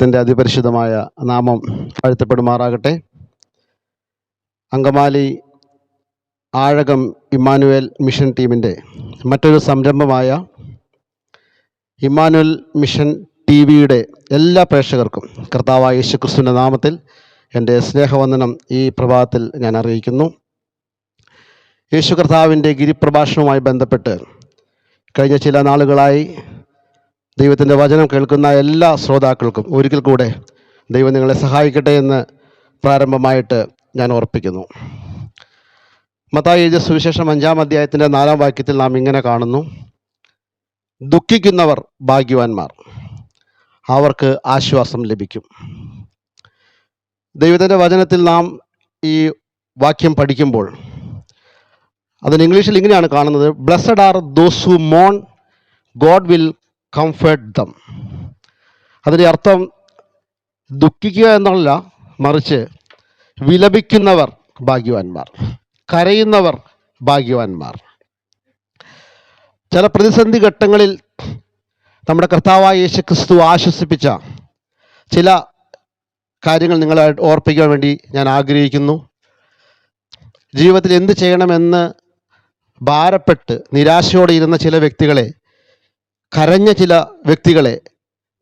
ദൈവത്തിന്റെ അതിപരിശുദ്ധമായ നാമം വാഴ്ത്തപ്പെടുമാറാകട്ടെ അങ്കമാലി ആഴകം ഇമ്മാനുവേൽ മിഷൻ ടീമിന്റെ മറ്റൊരു സംരംഭമായ ഇമ്മാനുവൽ മിഷൻ ടി വിയുടെ എല്ലാ പ്രേക്ഷകർക്കും കർത്താവായ യേശുക്രിസ്തുവിന്റെ നാമത്തിൽ എന്റെ സ്നേഹവന്ദനം ഈ പ്രഭാതത്തിൽ ഞാൻ അറിയിക്കുന്നു. യേശു കർത്താവിന്റെ ഗിരിപ്രഭാഷണവുമായി ബന്ധപ്പെട്ട് കഴിഞ്ഞ ചില നാളുകളായി ദൈവത്തിന്റെ വചനം കേൾക്കുന്ന എല്ലാ ശ്രോതാക്കൾക്കും ഒരിക്കൽ കൂടെ ദൈവം നിങ്ങളെ സഹായിക്കട്ടെ എന്ന് പ്രാരംഭമായിട്ട് ഞാൻ ഓർപ്പിക്കുന്നു. മത്തായി സുവിശേഷം അഞ്ചാം അധ്യായത്തിന്റെ നാലാം വാക്യത്തിൽ നാം ഇങ്ങനെ കാണുന്നു. ദുഃഖിക്കുന്നവർ ഭാഗ്യവാന്മാർ അവർക്ക് ആശ്വാസം ലഭിക്കും. ദൈവത്തിന്റെ വചനത്തിൽ നാം ഈ വാക്യം പഠിക്കുമ്പോൾ അതിന് ഇംഗ്ലീഷിൽ ഇങ്ങനെയാണ് കാണുന്നത് ബ്ലസ്സഡ് ആർ ദോസ് ഹു മോൺ ഗോഡ് വിൽ കംഫർട്ട് ദം അതിന്റെ അർത്ഥം ദുഃഖിക്കുക എന്നല്ല മറിച്ച് വിലപിക്കുന്നവർ ഭാഗ്യവാന്മാർ കരയുന്നവർ ഭാഗ്യവാന്മാർ. ചില പ്രതിസന്ധി ഘട്ടങ്ങളിൽ നമ്മുടെ കർത്താവായ യേശു ക്രിസ്തു ആശ്വസിപ്പിച്ച ചില കാര്യങ്ങൾ നിങ്ങളെ ഓർപ്പിക്കാൻ വേണ്ടി ഞാൻ ആഗ്രഹിക്കുന്നു. ജീവിതത്തിൽ എന്ത് ചെയ്യണമെന്ന് ഭാരപ്പെട്ട് നിരാശയോടെ ഇരുന്ന ചില വ്യക്തികളെ കരഞ്ഞ ചില വ്യക്തികളെ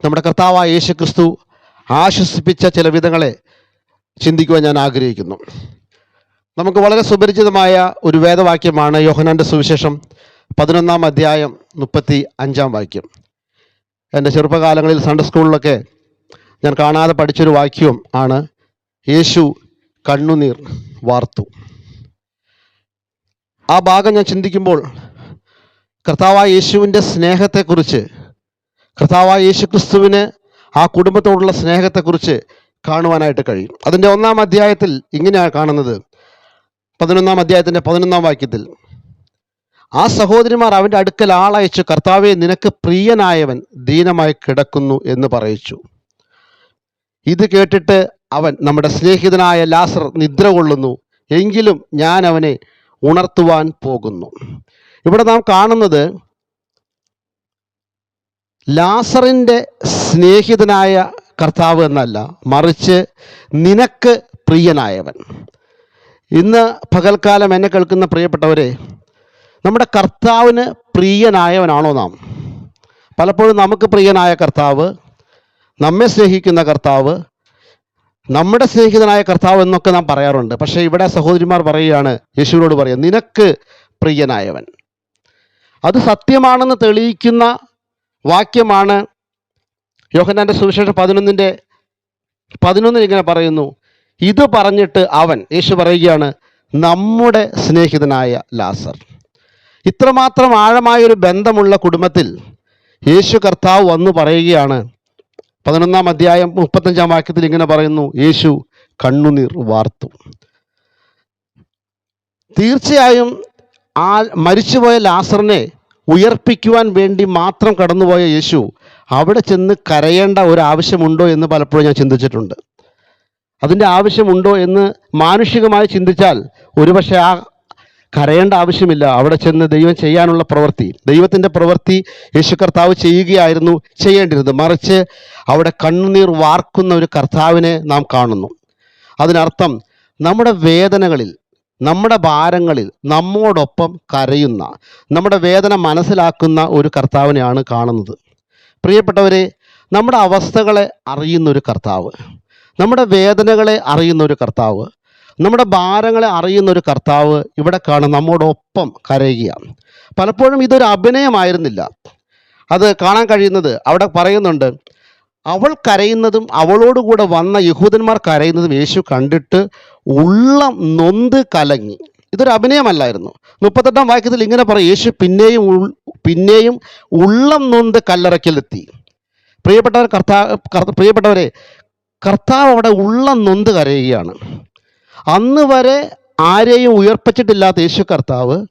നമ്മുടെ കർത്താവായ യേശു ക്രിസ്തു ആശ്വസിപ്പിച്ച ചില വിധങ്ങളെ ചിന്തിക്കുവാൻ ഞാൻ ആഗ്രഹിക്കുന്നു. നമുക്ക് വളരെ സുപരിചിതമായ ഒരു വേദവാക്യമാണ് യോഹനാന്റെ സുവിശേഷം പതിനൊന്നാം അധ്യായം മുപ്പത്തി അഞ്ചാം വാക്യം. എന്റെ ചെറുപ്പകാലങ്ങളിൽ സൺഡേ സ്കൂളിലൊക്കെ ഞാൻ കാണാതെ പഠിച്ചൊരു വാക്യവും ആണ് യേശു കണ്ണുനീർ വാർത്തു. ആ ഭാഗം ഞാൻ ചിന്തിക്കുമ്പോൾ കർത്താവായ യേശുവിന്റെ സ്നേഹത്തെക്കുറിച്ച് കർത്താവായ യേശു ക്രിസ്തുവിന് ആ കുടുംബത്തോടുള്ള സ്നേഹത്തെക്കുറിച്ച് കാണുവാനായിട്ട് കഴിയും. അതിന്റെ ഒന്നാം അധ്യായത്തിൽ ഇങ്ങനെയാണ് കാണുന്നത്. പതിനൊന്നാം അധ്യായത്തിന്റെ പതിനൊന്നാം വാക്യത്തിൽ ആ സഹോദരിമാർ അവന്റെ അടുക്കൽ ആളയച്ചു കർത്താവെ നിനക്ക് പ്രിയനായവൻ ദീനമായി കിടക്കുന്നു എന്ന് പറയിച്ചു. ഇത് കേട്ടിട്ട് അവൻ നമ്മുടെ സ്നേഹിതനായ ലാസർ നിദ്ര കൊള്ളുന്നു. എങ്കിലും ഞാൻ അവനെ ഉണർത്തുവാൻ പോകുന്നു. ഇവിടെ നാം കാണുന്നത് ലാസറിന്റെ സ്നേഹിതനായ കർത്താവ് എന്നല്ല മറിച്ച് നിനക്ക് പ്രിയനായവൻ. ഇന്ന് പകൽക്കാലം എന്നെ കേൾക്കുന്ന പ്രിയപ്പെട്ടവരെ നമ്മുടെ കർത്താവിന് പ്രിയനായവനാണോ നാം? പലപ്പോഴും നമുക്ക് പ്രിയനായ കർത്താവ് നമ്മെ സ്നേഹിക്കുന്ന കർത്താവ് നമ്മുടെ സ്നേഹിതനായ കർത്താവ് എന്നൊക്കെ നാം പറയാറുണ്ട്. പക്ഷേ ഇവിടെ സഹോദരിമാർ പറയുകയാണ് യേശുവിനോട് പറയുക നിനക്ക് പ്രിയനായവൻ. അത് സത്യമാണെന്ന് തെളിയിക്കുന്ന വാക്യമാണ് യോഹന്നാന്റെ സുവിശേഷം പതിനൊന്നിന്റെ പതിനൊന്നിൽ ഇങ്ങനെ പറയുന്നു ഇത് പറഞ്ഞിട്ട് അവൻ യേശു പറയുകയാണ് നമ്മുടെ സ്നേഹിതനായ ലാസർ. ഇത്രമാത്രം ആഴമായൊരു ബന്ധമുള്ള കുടുംബത്തിൽ യേശു കർത്താവ് വന്നു പറയുകയാണ്. പതിനൊന്നാം അധ്യായം മുപ്പത്തഞ്ചാം വാക്യത്തിൽ ഇങ്ങനെ പറയുന്നു യേശു കണ്ണുനീർ വാർത്തു. തീർച്ചയായും ആ മരിച്ചുപോയ ലാസറിനെ ഉയർപ്പിക്കുവാൻ വേണ്ടി മാത്രം കടന്നുപോയ യേശു അവിടെ ചെന്ന് കരയേണ്ട ഒരു ആവശ്യമുണ്ടോ എന്ന് പലപ്പോഴും ഞാൻ ചിന്തിച്ചിട്ടുണ്ട്. അതിന്റെ ആവശ്യമുണ്ടോ എന്ന് മാനുഷികമായി ചിന്തിച്ചാൽ ഒരുപക്ഷെ ആ കരയേണ്ട ആവശ്യമില്ല. അവിടെ ചെന്ന് ദൈവം ചെയ്യാനുള്ള പ്രവൃത്തി ദൈവത്തിന്റെ പ്രവൃത്തി യേശു കർത്താവ് ചെയ്യുകയായിരുന്നു ചെയ്യേണ്ടിരുന്നത് മറിച്ച് അവിടെ കണ്ണുനീർ വാർക്കുന്ന ഒരു കർത്താവിനെ നാം കാണുന്നു. അതിനർത്ഥം നമ്മുടെ വേദനകളിൽ നമ്മുടെ ഭാരങ്ങളിൽ നമ്മോടൊപ്പം കരയുന്ന നമ്മുടെ വേദന മനസ്സിലാക്കുന്ന ഒരു കർത്താവിനെയാണ് കാണുന്നത്. പ്രിയപ്പെട്ടവരെ നമ്മുടെ അവസ്ഥകളെ അറിയുന്ന ഒരു കർത്താവ് നമ്മുടെ വേദനകളെ അറിയുന്ന ഒരു കർത്താവ് നമ്മുടെ ഭാരങ്ങളെ അറിയുന്ന ഒരു കർത്താവ് ഇവിടെ കാണും നമ്മോടൊപ്പം കരയുകയാണ്. പലപ്പോഴും ഇതൊരു അഭിനയമായിരുന്നില്ല. അത് കാണാൻ കഴിയുന്നത് അവിടെ പറയുന്നുണ്ട് അവൾ കരയുന്നതും അവളോടുകൂടെ വന്ന യഹൂദന്മാർ കരയുന്നതും യേശു കണ്ടിട്ട് ഉള്ളം നൊന്ത് കലങ്ങി. ഇതൊരു അഭിനയമല്ലായിരുന്നു. മുപ്പത്തെട്ടാം വാക്യത്തിൽ ഇങ്ങനെ പറയും യേശു പിന്നെയും പിന്നെയും ഉള്ളം നൊന്ത് കല്ലറയ്ക്കലെത്തി. പ്രിയപ്പെട്ടവർ കർത്താവ് പ്രിയപ്പെട്ടവരെ കർത്താവ് അവിടെ ഉള്ളം നൊന്ത് കരയുകയാണ്. അന്ന് വരെ ആരെയും ഉയർപ്പിച്ചിട്ടില്ലാത്ത യേശു കർത്താവ്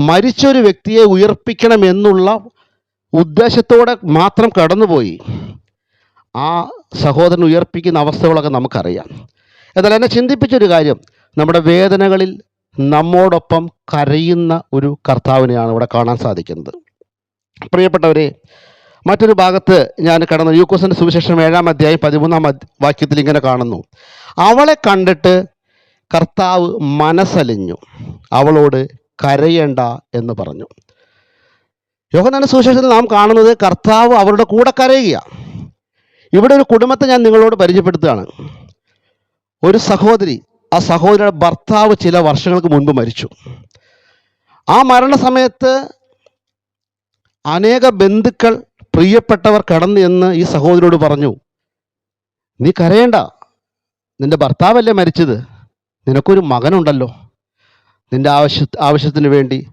മരിച്ചൊരു വ്യക്തിയെ ഉയർപ്പിക്കണം എന്നുള്ള ഉദ്ദേശത്തോടെ മാത്രം കടന്നുപോയി. ആ സഹോദരൻ ഉയർപ്പിക്കുന്ന അവസ്ഥകളൊക്കെ നമുക്കറിയാം. എന്നാൽ എന്നെ ചിന്തിപ്പിച്ചൊരു കാര്യം നമ്മുടെ വേദനകളിൽ നമ്മോടൊപ്പം കരയുന്ന ഒരു കർത്താവിനെയാണ് ഇവിടെ കാണാൻ സാധിക്കുന്നത്. പ്രിയപ്പെട്ടവരെ മറ്റൊരു ഭാഗത്ത് ഞാൻ കടന്നു യൂക്കോസിന്റെ സുവിശേഷം ഏഴാം അധ്യായം പതിമൂന്നാം വാക്യത്തിൽ ഇങ്ങനെ കാണുന്നു. അവളെ കണ്ടിട്ട് കർത്താവ് മനസ്സലിഞ്ഞു. അവളോട് കരയേണ്ട എന്ന് പറഞ്ഞു. യോഹനാന സുവിശേഷത്തിൽ നാം കാണുന്നത് കർത്താവ് അവരുടെ കൂടെ കരയുക ഇവിടെ ഒരു കുടുംബത്തെ ഞാൻ നിങ്ങളോട് പരിചയപ്പെടുത്തുകയാണ്. ഒരു സഹോദരി ആ സഹോദരിയുടെ ഭർത്താവ് ചില വർഷങ്ങൾക്ക് മുൻപ് മരിച്ചു. ആ മരണസമയത്ത് അനേക ബന്ധുക്കൾ പ്രിയപ്പെട്ടവർ കടന്നു എന്ന് ഈ സഹോദരിയോട് പറഞ്ഞു നീ കരയേണ്ട. നിന്റെ ഭർത്താവല്ലേ മരിച്ചത്? നിനക്കൊരു മകനുണ്ടല്ലോ. നിന്റെ ആവശ്യ ആവശ്യത്തിന് വേണ്ടി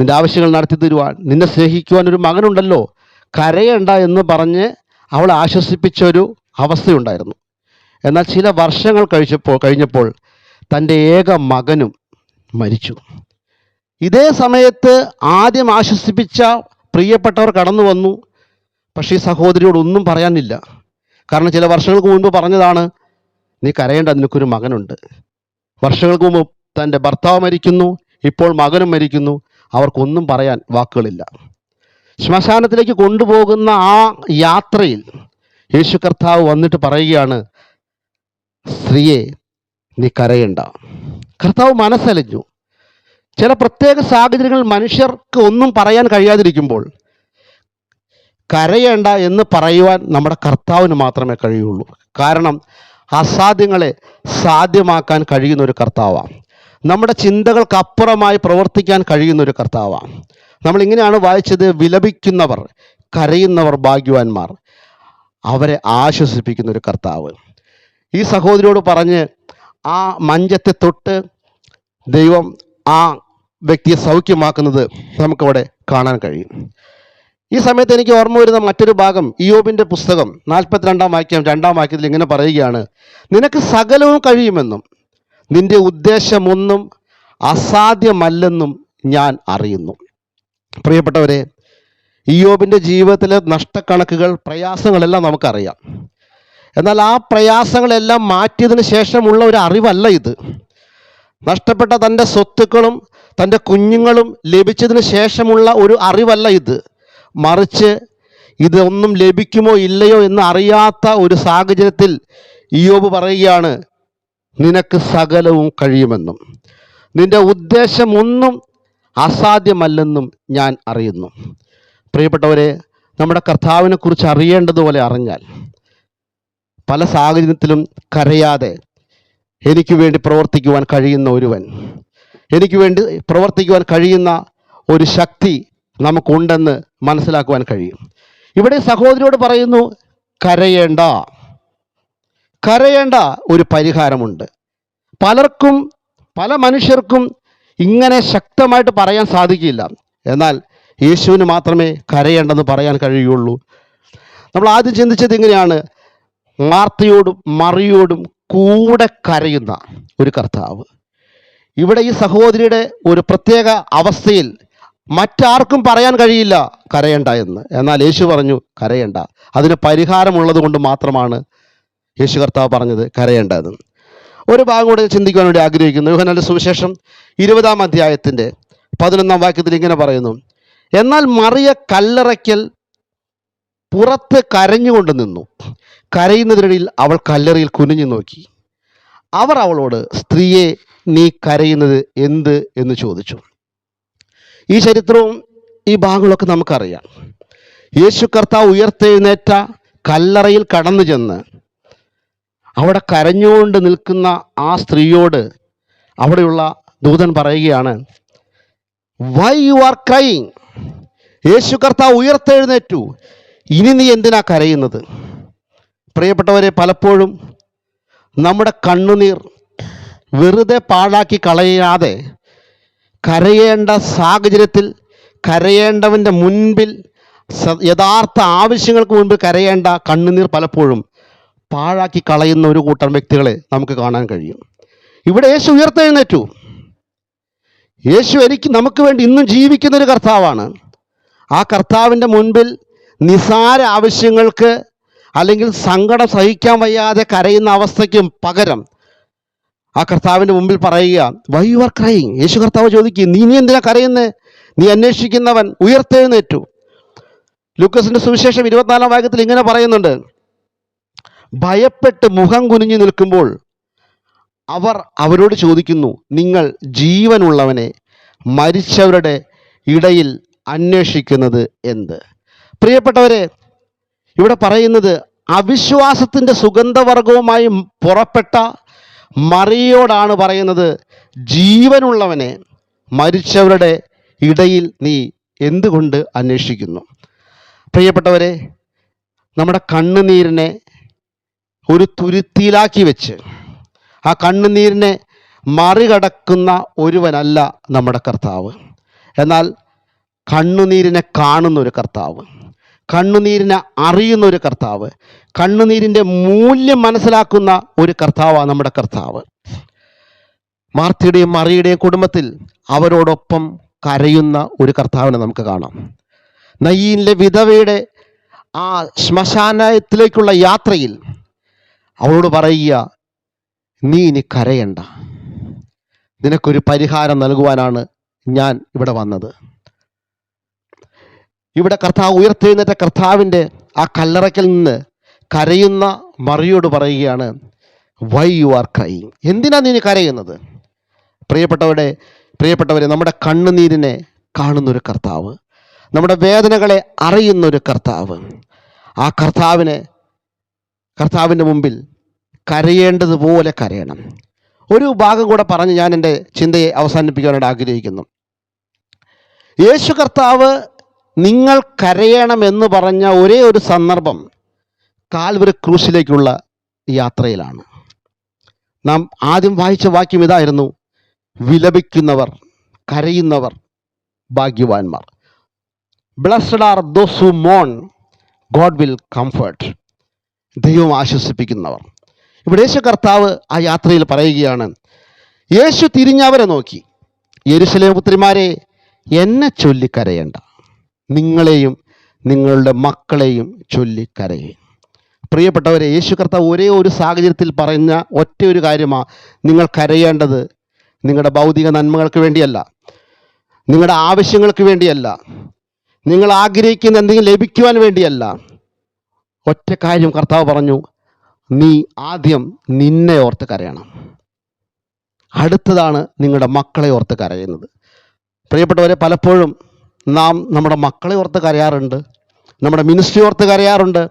നിന്റെ ആവശ്യങ്ങൾ നടത്തി തരുവാൻ നിന്നെ സ്നേഹിക്കുവാൻ ഒരു മകനുണ്ടല്ലോ. കരയണ്ട എന്ന് പറഞ്ഞ് അവൾ ആശ്വസിപ്പിച്ച ഒരു അവസ്ഥയുണ്ടായിരുന്നു. എന്നാൽ ചില വർഷങ്ങൾ കഴിച്ചപ്പോൾ കഴിഞ്ഞപ്പോൾ തന്റെ ഏക മകനും മരിച്ചു. ഇതേ സമയത്ത് ആദ്യം ആശ്വസിപ്പിച്ച പ്രിയപ്പെട്ടവർ കടന്നു വന്നു. പക്ഷേ ഈ സഹോദരിയോട് ഒന്നും പറയാനില്ല. കാരണം ചില വർഷങ്ങൾക്ക് മുൻപ് പറഞ്ഞതാണ് നീ കരയേണ്ട നിനക്കൊരു മകനുണ്ട്. വർഷങ്ങൾക്ക് മുമ്പ് തന്റെ ഭർത്താവ് മരിക്കുന്നു ഇപ്പോൾ മകനും മരിക്കുന്നു. അവർക്കൊന്നും പറയാൻ വാക്കുകളില്ല. ശ്മശാനത്തിലേക്ക് കൊണ്ടുപോകുന്ന ആ യാത്രയിൽ യേശു കർത്താവ് വന്നിട്ട് പറയുകയാണ് സ്ത്രീയെ നീ കരയണ്ട. കർത്താവ് മനസ്സലിഞ്ഞു. ചില പ്രത്യേക സാഹചര്യങ്ങളിൽ മനുഷ്യർക്ക് ഒന്നും പറയാൻ കഴിയാതിരിക്കുമ്പോൾ കരയേണ്ട എന്ന് പറയുവാൻ നമ്മുടെ കർത്താവിന് മാത്രമേ കഴിയുള്ളൂ. കാരണം അസാധ്യങ്ങളെ സാധ്യമാക്കാൻ കഴിയുന്ന ഒരു കർത്താവാണ്. നമ്മുടെ ചിന്തകൾക്കപ്പുറമായി പ്രവർത്തിക്കാൻ കഴിയുന്ന ഒരു കർത്താവാണ്. നമ്മൾ ഇങ്ങനെയാണ് വായിച്ചത് വിലപിക്കുന്നവർ കരയുന്നവർ ഭാഗ്യവാന്മാർ. അവരെ ആശ്വസിപ്പിക്കുന്ന ഒരു കർത്താവ്. ഈ സഹോദരിയോട് പറഞ്ഞ് ആ മഞ്ചത്തെ തൊട്ട് ദൈവം ആ വ്യക്തിയെ സൗഖ്യമാക്കുന്നത് നമുക്കവിടെ കാണാൻ കഴിയും. ഈ സമയത്ത് എനിക്ക് ഓർമ്മ വരുന്ന മറ്റൊരു ഭാഗം ഇയോബിന്റെ പുസ്തകം നാൽപ്പത്തിരണ്ടാം വാക്യം രണ്ടാം വാക്യത്തിൽ ഇങ്ങനെ പറയുകയാണ് നിനക്ക് സകലവും കഴിയുമെന്നും നിന്റെ ഉദ്ദേശമൊന്നും അസാധ്യമല്ലെന്നും ഞാൻ അറിയുന്നു. പ്രിയപ്പെട്ടവരെ ഇയോബിന്റെ ജീവിതത്തിലെ നഷ്ടക്കണക്കുകൾ പ്രയാസങ്ങളെല്ലാം നമുക്കറിയാം. എന്നാൽ ആ പ്രയാസങ്ങളെല്ലാം മാറ്റിയതിന് ശേഷമുള്ള ഒരു അറിവല്ല ഇത്. നഷ്ടപ്പെട്ട തന്റെ സ്വത്തുക്കളും തന്റെ കുഞ്ഞുങ്ങളും ലഭിച്ചതിന് ശേഷമുള്ള ഒരു അറിവല്ല ഇത്. മറിച്ച് ഇതൊന്നും ലഭിക്കുമോ ഇല്ലയോ എന്ന് അറിയാത്ത ഒരു സാഹചര്യത്തിൽ ഇയോബ് പറയുകയാണ് നിനക്ക് സകലവും കഴിയുമെന്നും. നിന്റെ ഉദ്ദേശം ഒന്നും അസാധ്യമല്ലെന്നും ഞാൻ അറിയുന്നു. പ്രിയപ്പെട്ടവരെ നമ്മുടെ കർത്താവിനെ കുറിച്ച് അറിയേണ്ടതുപോലെ അറിഞ്ഞാൽ പല സാഹചര്യത്തിലും കരയാതെ എനിക്ക് വേണ്ടി പ്രവർത്തിക്കുവാൻ കഴിയുന്ന ഒരുവൻ എനിക്ക് വേണ്ടി പ്രവർത്തിക്കുവാൻ കഴിയുന്ന ഒരു ശക്തി നമുക്കുണ്ടെന്ന് മനസ്സിലാക്കുവാൻ കഴിയും. ഇവിടെ സഹോദരിയോട് പറയുന്നു കരയേണ്ട. കരയേണ്ട ഒരു പരിഹാരമുണ്ട്. പലർക്കും പല മനുഷ്യർക്കും ഇങ്ങനെ ശക്തമായിട്ട് പറയാൻ സാധിക്കില്ല. എന്നാൽ യേശുവിന് മാത്രമേ കരയേണ്ടെന്ന് പറയാൻ കഴിയുള്ളൂ. നമ്മൾ ആദ്യം ചിന്തിച്ചത് ഇങ്ങനെയാണ്. മാർത്തയോടും മറിയോടും കൂടെ കരയുന്ന ഒരു കർത്താവ്. ഇവിടെ ഈ സഹോദരിയുടെ ഒരു പ്രത്യേക അവസ്ഥയിൽ മറ്റാർക്കും പറയാൻ കഴിയില്ല കരയണ്ട എന്ന്. എന്നാൽ യേശു പറഞ്ഞു കരയണ്ട. അതിന് പരിഹാരമുള്ളത് കൊണ്ട് മാത്രമാണ് യേശു കർത്താവ് പറഞ്ഞത് കരയേണ്ടതെന്ന്. ഒരു ഭാഗം കൂടെ ചിന്തിക്കുവാൻ വേണ്ടി ആഗ്രഹിക്കുന്നു. യോഹനാന്റെ സുവിശേഷം ഇരുപതാം അധ്യായത്തിന്റെ പതിനൊന്നാം വാക്യത്തിൽ ഇങ്ങനെ പറയുന്നു. എന്നാൽ മറിയ കല്ലറയ്ക്കൽ പുറത്ത് കരഞ്ഞുകൊണ്ട് നിന്നു. കരയുന്നതിനിടയിൽ അവൾ കല്ലറയിൽ കുനിഞ്ഞു നോക്കി. അവർ അവളോട് സ്ത്രീയെ നീ കരയുന്നത് എന്ത്? എന്ന് ചോദിച്ചു. ഈ ചരിത്രവും ഈ ഭാഗങ്ങളൊക്കെ നമുക്കറിയാം. യേശു കർത്താവ് ഉയർത്തെഴുന്നേറ്റ കല്ലറയിൽ കടന്നു ചെന്ന് അവിടെ കരഞ്ഞുകൊണ്ട് നിൽക്കുന്ന ആ സ്ത്രീയോട് അവിടെയുള്ള ദൂതൻ പറയുകയാണ് why you are crying Yesu കർത്താവ് ഉയർത്തെഴുന്നേറ്റു. ഇനി നീ എന്തിനാ കരയുന്നത്? പ്രിയപ്പെട്ടവരെ പലപ്പോഴും നമ്മുടെ കണ്ണുനീർ വെറുതെ പാഴാക്കി കളയാതെ കരയേണ്ട സാഹചര്യത്തിൽ കരയേണ്ടവന്റെ മുൻപിൽ യഥാർത്ഥ ആവശ്യങ്ങൾക്ക് മുൻപിൽ കരയേണ്ട കണ്ണുനീർ പലപ്പോഴും പാഴാക്കി കളയുന്ന ഒരു കൂട്ടം വ്യക്തികളെ നമുക്ക് കാണാൻ കഴിയും. ഇവിടെ യേശു ഉയർത്തെഴുന്നേറ്റു. യേശു എനിക്ക് നമുക്ക് വേണ്ടി ഇന്നും ജീവിക്കുന്ന ഒരു കർത്താവാണ്. ആ കർത്താവിന്റെ മുൻപിൽ നിസാര ആവശ്യങ്ങൾക്ക് അല്ലെങ്കിൽ സങ്കടം സഹിക്കാൻ വയ്യാതെ കരയുന്ന അവസ്ഥയ്ക്കും പകരം ആ കർത്താവിന്റെ മുമ്പിൽ പറയുക why you are crying Yesu കർത്താവ് ചോദിക്കുക നീ നീ എന്തിനാ കരയുന്നത് നീ അന്വേഷിക്കുന്നവൻ ഉയർത്തെഴുന്നേറ്റു. ലൂക്കസിന്റെ സുവിശേഷം ഇരുപത്തിനാലാം വാക്യത്തിൽ ഇങ്ങനെ പറയുന്നുണ്ട് ഭയപ്പെട്ട് മുഖം കുനിഞ്ഞു നിൽക്കുമ്പോൾ അവർ അവരോട് ചോദിക്കുന്നു നിങ്ങൾ ജീവനുള്ളവനെ മരിച്ചവരുടെ ഇടയിൽ അന്വേഷിക്കുന്നത് എന്ത്? പ്രിയപ്പെട്ടവരെ ഇവിടെ പറയുന്നത് അവിശ്വാസത്തിന്റെ സുഗന്ധവർഗവുമായി പുറപ്പെട്ട മറിയോടാണ് പറയുന്നത് ജീവനുള്ളവനെ മരിച്ചവരുടെ ഇടയിൽ നീ എന്തുകൊണ്ട് അന്വേഷിക്കുന്നു? പ്രിയപ്പെട്ടവരെ നമ്മുടെ കണ്ണുനീരിനെ ഒരു തുരുത്തിയിലാക്കി വെച്ച് ആ കണ്ണുനീരിനെ മറികടക്കുന്ന ഒരുവനല്ല നമ്മുടെ കർത്താവ്. എന്നാൽ കണ്ണുനീരിനെ കാണുന്ന ഒരു കർത്താവ് കണ്ണുനീരിനെ അറിയുന്ന ഒരു കർത്താവ് കണ്ണുനീരിന്റെ മൂല്യം മനസ്സിലാക്കുന്ന ഒരു കർത്താവാണ് നമ്മുടെ കർത്താവ്. മാർത്തിയുടെയും മറിയുടെയും കുടുംബത്തിൽ അവരോടൊപ്പം കരയുന്ന ഒരു കർത്താവിനെ നമുക്ക് കാണാം. നയ്യീനിലെ വിധവയുടെ ആ ശ്മശാനത്തിലേക്കുള്ള യാത്രയിൽ അവളോട് പറയുക നീ ഇനി കരയണ്ട. നിനക്കൊരു പരിഹാരം നൽകുവാനാണ് ഞാൻ ഇവിടെ വന്നത്. ഇവിടെ കർത്താവ് ഉയർത്തെഴുന്നേറ്റ കർത്താവിന്റെ ആ കല്ലറയ്ക്കൽ നിന്ന് കരയുന്ന മറിയോട് പറയുകയാണ് വൈ യു ആർ ക്രൈങ് എന്തിനാണ് നീ കരയുന്നത്? പ്രിയപ്പെട്ടവരുടെ പ്രിയപ്പെട്ടവരെ നമ്മുടെ കണ്ണുനീരിനെ കാണുന്നൊരു കർത്താവ് നമ്മുടെ വേദനകളെ അറിയുന്നൊരു കർത്താവ് ആ കർത്താവിനെ കർത്താവിന്റെ മുമ്പിൽ കരയേണ്ടതുപോലെ കരയണം. ഒരു ഭാഗം കൂടെ പറഞ്ഞ് ഞാൻ എന്റെ ചിന്തയെ അവസാനിപ്പിക്കാനായിട്ട് ആഗ്രഹിക്കുന്നു. യേശു കർത്താവ് നിങ്ങൾ കരയണമെന്ന് പറഞ്ഞ ഒരേ ഒരു സന്ദർഭം കാൽവരി ക്രൂശിലേക്കുള്ള യാത്രയിലാണ്. നാം ആദ്യം വായിച്ച വാക്യം ഇതായിരുന്നു വിലപിക്കുന്നവർ കരയുന്നവർ ഭാഗ്യവാന്മാർ. ബ്ലസ്ഡ് ആർ ദോസ് ഹു മോൺ ഗോഡ് വിൽ കംഫർട്ട് ദൈവം ആശ്വസിപ്പിക്കുന്നവർ. ഇവിടെ യേശു കർത്താവ് ആ യാത്രയിൽ പറയുകയാണ് യേശു തിരിഞ്ഞവരെ നോക്കി. യെരുശലേം പുത്രിമാരെ എന്നെ ചൊല്ലി കരയണ്ട നിങ്ങളെയും നിങ്ങളുടെ മക്കളെയും ചൊല്ലി പ്രിയപ്പെട്ടവരെ യേശു കർത്താവ് ഒരേ ഒരു സാഹചര്യത്തിൽ പറഞ്ഞ ഒറ്റ ഒരു കാര്യമാണ് നിങ്ങൾ കരയേണ്ടത് നിങ്ങളുടെ ഭൗതിക നന്മകൾക്ക് വേണ്ടിയല്ല നിങ്ങളുടെ ആവശ്യങ്ങൾക്ക് വേണ്ടിയല്ല നിങ്ങൾ ആഗ്രഹിക്കുന്ന എന്തെങ്കിലും ലഭിക്കുവാൻ വേണ്ടിയല്ല ഒറ്റ കാര്യം കർത്താവ് പറഞ്ഞു നീ ആദ്യം നിന്നെ ഓർത്ത് കരയണം. അടുത്തതാണ് നിങ്ങളുടെ മക്കളെ ഓർത്ത് കരയുന്നത്. പ്രിയപ്പെട്ടവരെ പലപ്പോഴും നാം നമ്മുടെ മക്കളെ ഓർത്ത് കരയാറുണ്ട് നമ്മുടെ മിനിസ്ട്രി ഓർത്ത് കരയാറുണ്ട്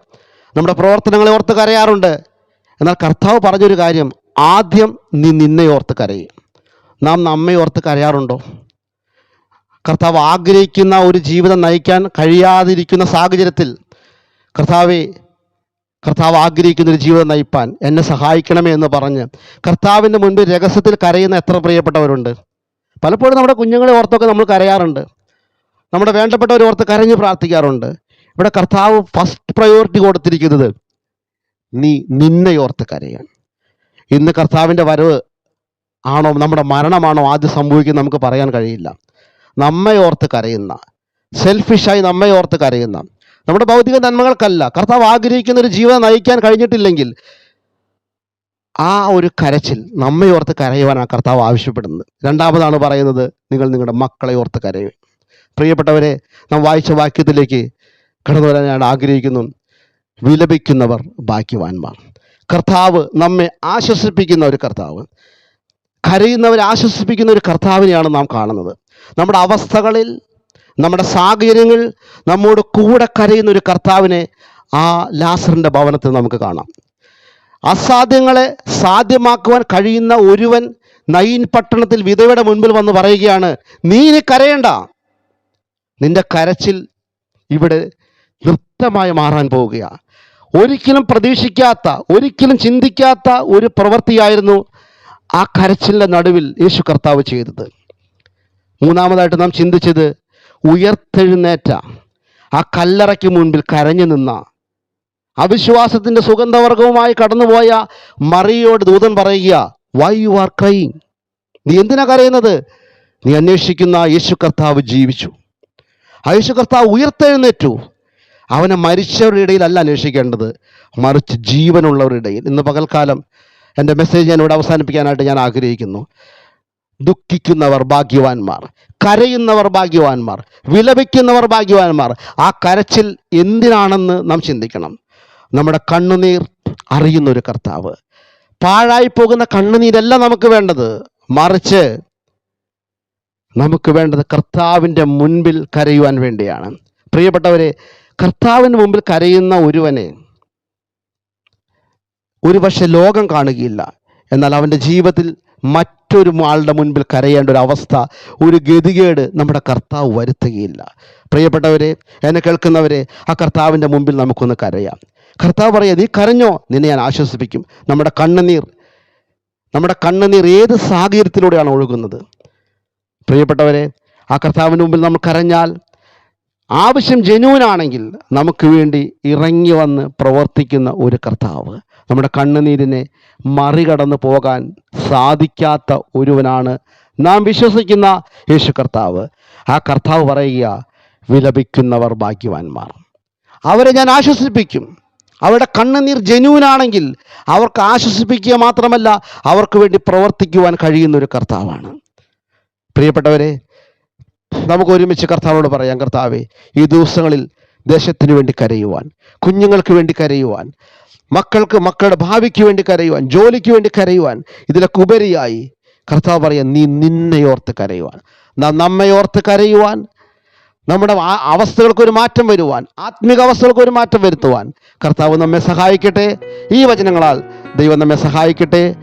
നമ്മുടെ പ്രവർത്തനങ്ങളെ ഓർത്ത് കരയാറുണ്ട്. എന്നാൽ കർത്താവ് പറഞ്ഞൊരു കാര്യം ആദ്യം നീ നിന്നെ ഓർത്ത് കരയും. നാം നമ്മെ ഓർത്ത് കരയാറുണ്ടോ? കർത്താവ് ആഗ്രഹിക്കുന്ന ഒരു ജീവിതം നയിക്കാൻ കഴിയാതിരിക്കുന്ന സാഹചര്യത്തിൽ കർത്താവെ കർത്താവ് ആഗ്രഹിക്കുന്ന ഒരു ജീവിതം നയിപ്പാൻ എന്നെ സഹായിക്കണമേ എന്ന് പറഞ്ഞ് കർത്താവിന്റെ മുൻപിൽ രഹസ്യത്തിൽ കരയുന്ന എത്ര പ്രിയപ്പെട്ടവരുണ്ട്. പലപ്പോഴും നമ്മുടെ കുഞ്ഞുങ്ങളെ ഓർത്തൊക്കെ നമ്മൾ കരയാറുണ്ട്. നമ്മുടെ വേണ്ടപ്പെട്ടവരെ ഓർത്ത് കരഞ്ഞ് പ്രാർത്ഥിക്കാറുണ്ട്. ഇവിടെ കർത്താവ് ഫസ്റ്റ് പ്രയോറിറ്റി കൊടുത്തിരിക്കുന്നത് നീ നിന്നെ ഓർത്ത് കരയാൻ. ഇന്ന് കർത്താവിന്റെ വരവ് ആണോ നമ്മുടെ മരണമാണോ ആദ്യം സംഭവിക്കുന്നത് നമുക്ക് പറയാൻ കഴിയില്ല. നമ്മെ ഓർത്ത് കരയുന്ന സെൽഫിഷായി നമ്മെ ഓർത്ത് കരയുന്ന നമ്മുടെ ഭൗതിക നന്മകൾക്കല്ല. കർത്താവ് ആഗ്രഹിക്കുന്ന ഒരു ജീവിതം നയിക്കാൻ കഴിഞ്ഞിട്ടില്ലെങ്കിൽ ആ ഒരു കരച്ചിൽ നമ്മെ ഓർത്ത് കരയുവാനാണ് കർത്താവ് ആവശ്യപ്പെടുന്നത്. രണ്ടാമതാണ് പറയുന്നത് നിങ്ങൾ നിങ്ങളുടെ മക്കളെ ഓർത്ത് കരയുക പ്രിയപ്പെട്ടവരെ നാം വായിച്ച വാക്യത്തിലേക്ക് കടന്നു വരാൻ ഞാൻ ആഗ്രഹിക്കുന്നു. വിലപിക്കുന്നവർ ഭാഗ്യവാന്മാർ. കർത്താവ് നമ്മെ ആശ്വസിപ്പിക്കുന്ന ഒരു കർത്താവ്. കരയുന്നവരെ ആശ്വസിപ്പിക്കുന്ന ഒരു കർത്താവിനെയാണ് നാം കാണുന്നത്. നമ്മുടെ അവസ്ഥകളിൽ നമ്മുടെ സാഹചര്യങ്ങൾ നമ്മോട് കൂടെ കരയുന്ന ഒരു കർത്താവിനെ ആ ലാസറിന്റെ ഭവനത്തിൽ നമുക്ക് കാണാം. അസാധ്യങ്ങളെ സാധ്യമാക്കുവാൻ കഴിയുന്ന ഒരുവൻ നയിൻ പട്ടണത്തിൽ വിധവയുടെ മുൻപിൽ വന്ന് പറയുകയാണ് നീ ഇനി കരയണ്ട. നിന്റെ കരച്ചിൽ ഇവിടെ നൃത്തമായി മാറാൻ പോവുകയാണ് ഒരിക്കലും പ്രതീക്ഷിക്കാത്ത ഒരിക്കലും ചിന്തിക്കാത്ത ഒരു പ്രവൃത്തിയായിരുന്നു ആ കരച്ചിലിന്റെ നടുവിൽ യേശു കർത്താവ് ചെയ്തത്. മൂന്നാമതായിട്ട് നാം ചിന്തിച്ചത് ഉയർത്തെഴുന്നേറ്റ ആ കല്ലറയ്ക്ക് മുൻപിൽ കരഞ്ഞു നിന്ന അവിശ്വാസത്തിന്റെ സുഗന്ധവർഗവുമായി കടന്നുപോയ മറിയോട് ദൂതൻ പറയുക വൈ യു ആർ ക്രൈങ് നീ എന്തിനാ കരയുന്നത്? നീ അന്വേഷിക്കുന്ന യേശു കർത്താവ് ജീവിച്ചു. ആ യേശു കർത്താവ് ഉയർത്തെഴുന്നേറ്റു. അവനെ മരിച്ചവരുടെ ഇടയിലല്ല അന്വേഷിക്കേണ്ടത്. മറിച്ച് ജീവനുള്ളവരുടെ ഇടയിൽ. ഇന്ന് പകൽക്കാലം എന്റെ മെസ്സേജ് ഞാൻ ഇവിടെ അവസാനിപ്പിക്കാനായിട്ട് ഞാൻ ആഗ്രഹിക്കുന്നു. ദുഃഖിക്കുന്നവർ ഭാഗ്യവാന്മാർ കരയുന്നവർ ഭാഗ്യവാന്മാർ വിലപിക്കുന്നവർ ഭാഗ്യവാന്മാർ. ആ കരച്ചിൽ എന്തിനാണെന്ന് നാം ചിന്തിക്കണം. നമ്മുടെ കണ്ണുനീർ അറിയുന്ന ഒരു കർത്താവ്. പാഴായി പോകുന്ന കണ്ണുനീരല്ല നമുക്ക് വേണ്ടത്. മറിച്ച് നമുക്ക് വേണ്ടത് കർത്താവിന്റെ മുൻപിൽ കരയുവാൻ വേണ്ടിയാണ്. പ്രിയപ്പെട്ടവരെ കർത്താവിന്റെ മുമ്പിൽ കരയുന്ന ഒരുവനെ ഒരുപക്ഷെ ലോകം കാണുകയില്ല. എന്നാൽ അവന്റെ ജീവിതത്തിൽ മറ്റൊരു ആളുടെ മുൻപിൽ കരയേണ്ട ഒരു അവസ്ഥ ഒരു ഗതികേട് നമ്മുടെ കർത്താവ് വരുത്തുകയില്ല. പ്രിയപ്പെട്ടവരെ എന്നെ കേൾക്കുന്നവരെ ആ കർത്താവിന്റെ മുമ്പിൽ നമുക്കൊന്ന് കരയാം. കർത്താവ് പറയാം നീ കരഞ്ഞോ? നിന്നെ ഞാൻ ആശ്വസിപ്പിക്കും. നമ്മുടെ കണ്ണുനീർ നമ്മുടെ കണ്ണുനീർ ഏത് സാഹചര്യത്തിലൂടെയാണ് ഒഴുകുന്നത്? പ്രിയപ്പെട്ടവരെ ആ കർത്താവിന് മുമ്പിൽ നമ്മൾ കരഞ്ഞാൽ ആവശ്യം ജനുവിനാണെങ്കിൽ നമുക്ക് വേണ്ടി ഇറങ്ങി വന്ന് പ്രവർത്തിക്കുന്ന ഒരു കർത്താവ്. നമ്മുടെ കണ്ണുനീരിനെ മറികടന്നു പോകാൻ സാധിക്കാത്ത ഒരുവനാണ് നാം വിശ്വസിക്കുന്ന യേശു കർത്താവ്. ആ കർത്താവ് പറയുക വിലപിക്കുന്നവർ ഭാഗ്യവാന്മാർ. അവരെ ഞാൻ ആശ്വസിപ്പിക്കും. അവരുടെ കണ്ണുനീർ ജനുവിനാണെങ്കിൽ അവർക്ക് ആശ്വസിപ്പിക്കുക മാത്രമല്ല അവർക്ക് വേണ്ടി പ്രവർത്തിക്കുവാൻ കഴിയുന്ന ഒരു കർത്താവാണ്. പ്രിയപ്പെട്ടവരെ നമുക്ക് ഒരുമിച്ച് കർത്താവോട് പറയാം കർത്താവേ ഈ ദിവസങ്ങളിൽ ദേശത്തിന് വേണ്ടി കരയുവാൻ കുഞ്ഞുങ്ങൾക്ക് വേണ്ടി കരയുവാൻ മക്കൾക്ക് മക്കളുടെ ഭാവിക്ക് വേണ്ടി കരയുവാൻ ജോലിക്ക് വേണ്ടി കരയുവാൻ ഇതിലൊക്കെ ഉപരിയായി കർത്താവ് പറയാം നീ നിന്നെ ഓർത്ത് കരയുവാൻ. നാം നമ്മയോർത്ത് കരയുവാൻ നമ്മുടെ അവസ്ഥകൾക്ക് ഒരു മാറ്റം വരുവാൻ ആത്മിക അവസ്ഥകൾക്ക് ഒരു മാറ്റം വരുത്തുവാൻ കർത്താവ് നമ്മെ സഹായിക്കട്ടെ. ഈ വചനങ്ങളാൽ ദൈവം നമ്മെ സഹായിക്കട്ടെ.